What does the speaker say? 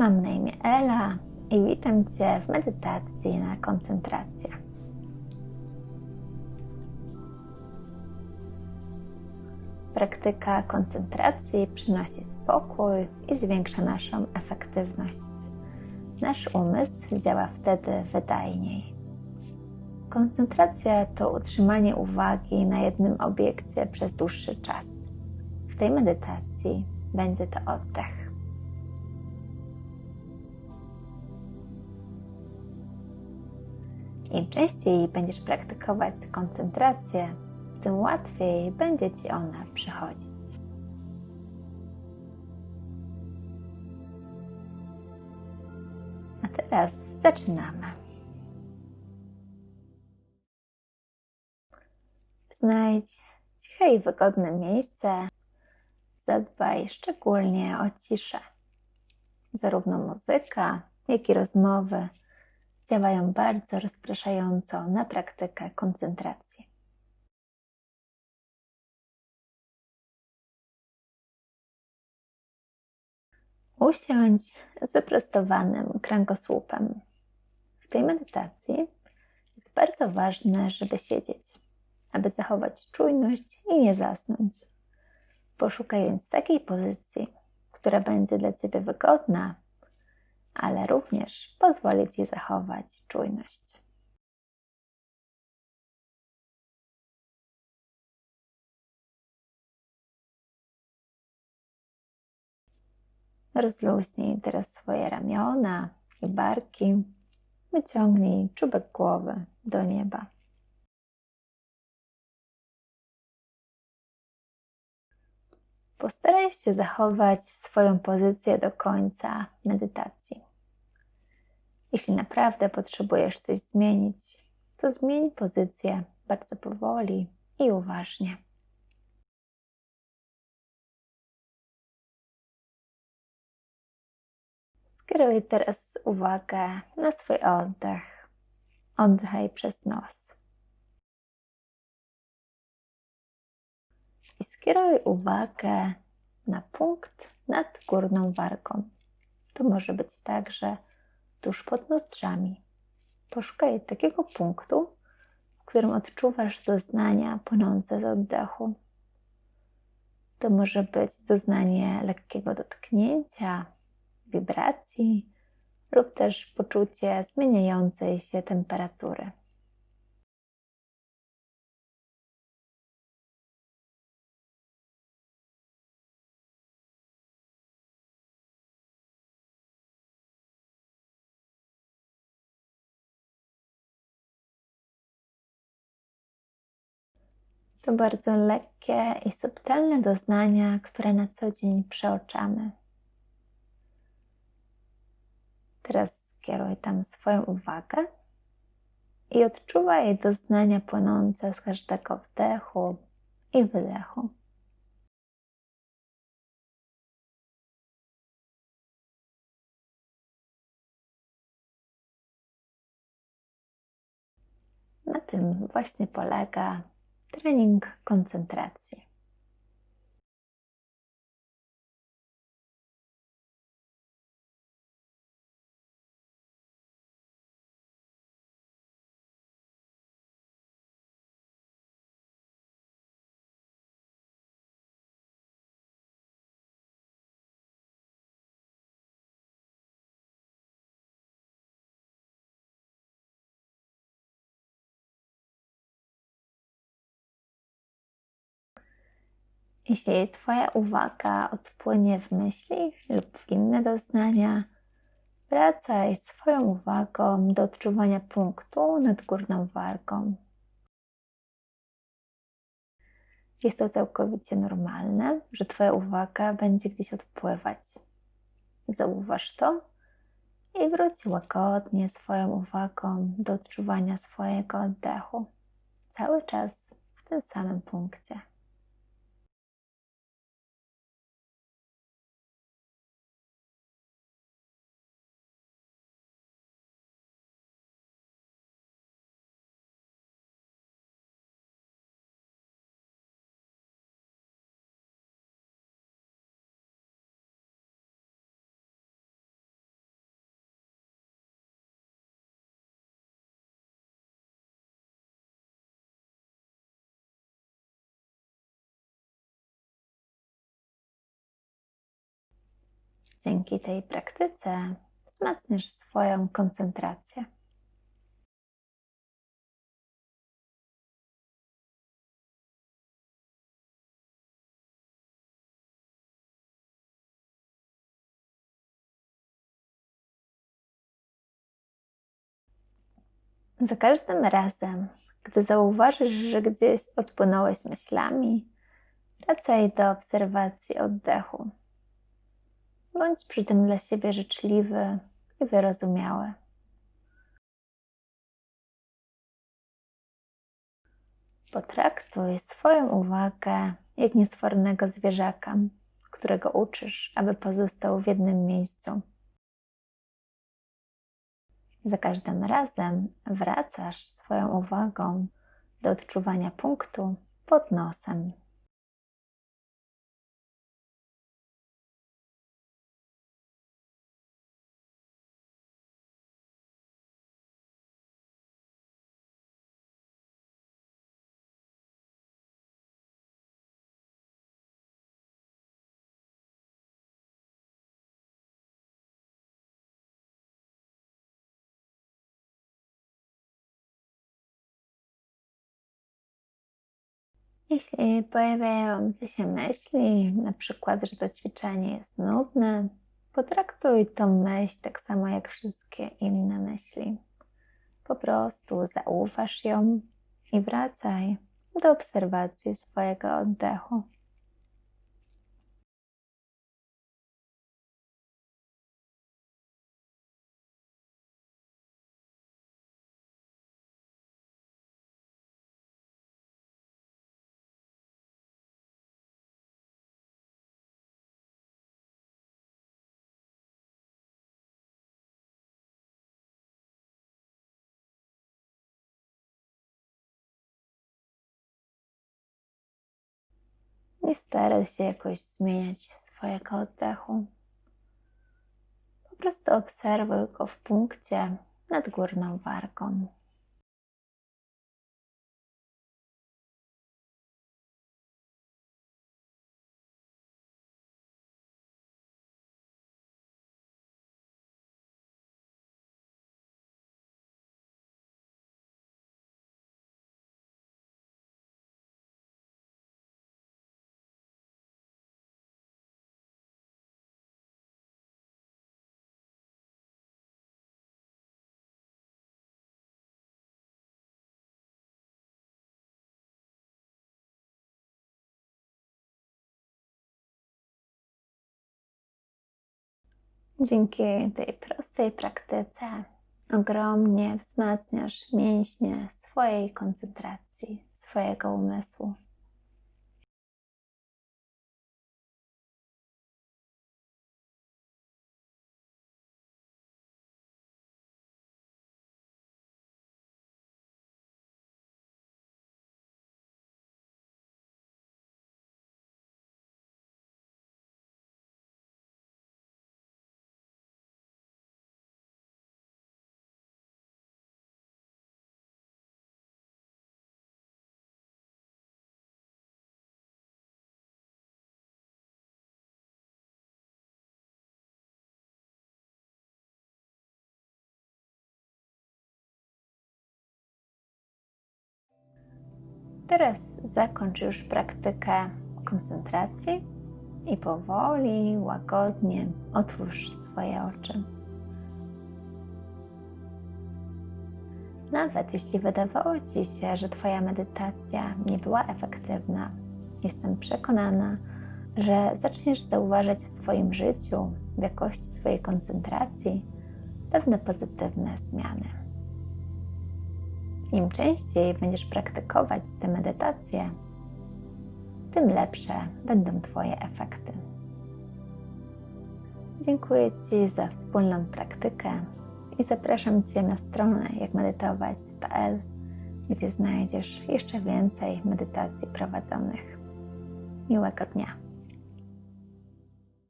Mam na imię Ela i witam Cię w medytacji na koncentrację. Praktyka koncentracji przynosi spokój i zwiększa naszą efektywność. Nasz umysł działa wtedy wydajniej. Koncentracja to utrzymanie uwagi na jednym obiekcie przez dłuższy czas. W tej medytacji będzie to oddech. Im częściej będziesz praktykować koncentrację, tym łatwiej będzie ci ona przychodzić. A teraz zaczynamy. Znajdź ciche i wygodne miejsce. Zadbaj szczególnie o ciszę. Zarówno muzyka, jak i rozmowy działają bardzo rozpraszająco na praktykę koncentracji. Usiądź z wyprostowanym kręgosłupem. W tej medytacji jest bardzo ważne, żeby siedzieć, aby zachować czujność i nie zasnąć. Poszukaj więc takiej pozycji, która będzie dla Ciebie wygodna, ale również pozwoli Ci zachować czujność. Rozluźnij teraz swoje ramiona i barki. Wyciągnij czubek głowy do nieba. Postaraj się zachować swoją pozycję do końca medytacji. Jeśli naprawdę potrzebujesz coś zmienić, to zmień pozycję bardzo powoli i uważnie. Skieruj teraz uwagę na swój oddech. Oddychaj przez nos. I skieruj uwagę na punkt nad górną wargą. To może być także tuż pod nozdrzami. Poszukaj takiego punktu, w którym odczuwasz doznania płynące z oddechu. To może być doznanie lekkiego dotknięcia, wibracji lub też poczucie zmieniającej się temperatury. To bardzo lekkie i subtelne doznania, które na co dzień przeoczamy. Teraz skieruj tam swoją uwagę i odczuwaj doznania płynące z każdego wdechu i wydechu. Na tym właśnie polega trening koncentracji. Jeśli Twoja uwaga odpłynie w myśli lub w inne doznania, wracaj swoją uwagą do odczuwania punktu nad górną wargą. Jest to całkowicie normalne, że Twoja uwaga będzie gdzieś odpływać. Zauważ to i wróć łagodnie swoją uwagą do odczuwania swojego oddechu, cały czas w tym samym punkcie. Dzięki tej praktyce wzmacniasz swoją koncentrację. Za każdym razem, gdy zauważysz, że gdzieś odpłynąłeś myślami, wracaj do obserwacji oddechu. Bądź przy tym dla siebie życzliwy i wyrozumiały. Potraktuj swoją uwagę jak niesfornego zwierzaka, którego uczysz, aby pozostał w jednym miejscu. Za każdym razem wracasz swoją uwagą do odczuwania punktu pod nosem. Jeśli pojawiają się myśli, na przykład, że to ćwiczenie jest nudne, potraktuj tą myśl tak samo jak wszystkie inne myśli. Po prostu zauważ ją i wracaj do obserwacji swojego oddechu. Nie staraj się jakoś zmieniać swojego oddechu. Po prostu obserwuj go w punkcie nad górną wargą. Dzięki tej prostej praktyce ogromnie wzmacniasz mięśnie swojej koncentracji, swojego umysłu. Teraz zakończ już praktykę koncentracji i powoli, łagodnie otwórz swoje oczy. Nawet jeśli wydawało Ci się, że Twoja medytacja nie była efektywna, jestem przekonana, że zaczniesz zauważać w swoim życiu, w jakości swojej koncentracji, pewne pozytywne zmiany. Im częściej będziesz praktykować tę medytację, tym lepsze będą Twoje efekty. Dziękuję Ci za wspólną praktykę i zapraszam Cię na stronę jakmedytować.pl, gdzie znajdziesz jeszcze więcej medytacji prowadzonych. Miłego dnia.